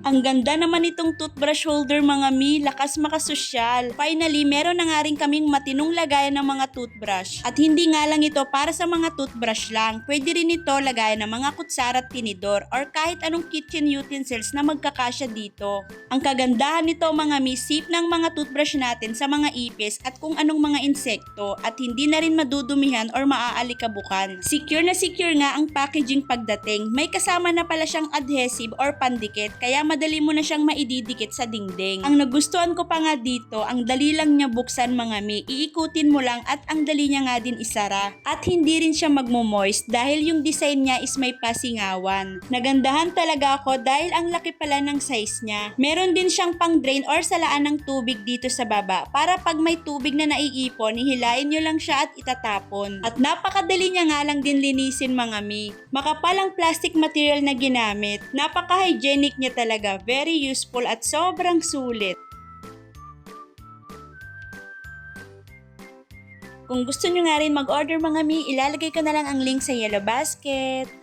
Ang ganda naman itong toothbrush holder mga mi, lakas makasosyal. Finally, meron na nga rin kaming matinong lagayan ng mga toothbrush. At hindi nga lang ito para sa mga toothbrush lang, pwede rin ito lagayan ng mga kutsara at tinidor or kahit anong kitchen utensils na magkakasya dito. Ang kagandahan nito mga mi, safe ng mga toothbrush natin sa mga ipis at kung anong mga insekto at hindi na rin madudumihan or maaalikabukan. Secure na secure nga ang packaging pagdating. May kasama na pala siyang adhesive or pandikit kaya madali mo na siyang maididikit sa dingding. Ang nagustuhan ko pa nga dito, ang dali lang niya buksan mga mi. Iikutin mo lang at ang dali niya nga din isara. At hindi rin siya magmo-moist dahil yung design niya is may pasingawan. Nagandahan talaga ako dahil ang laki pala ng size niya. Meron din siyang pang drain or salaan ng tubig dito sa baba para pag may tubig na naiipon, hihilain nyo lang siya at itatapon. At napakadali niya nga lang din linisin mga mi. Makapal ang plastic material na ginamit. Napaka-hygienic niya talaga. Very useful at sobrang sulit. Kung gusto nyo nga rin mag-order mga mi, ilalagay ko na lang ang link sa Yellow Basket.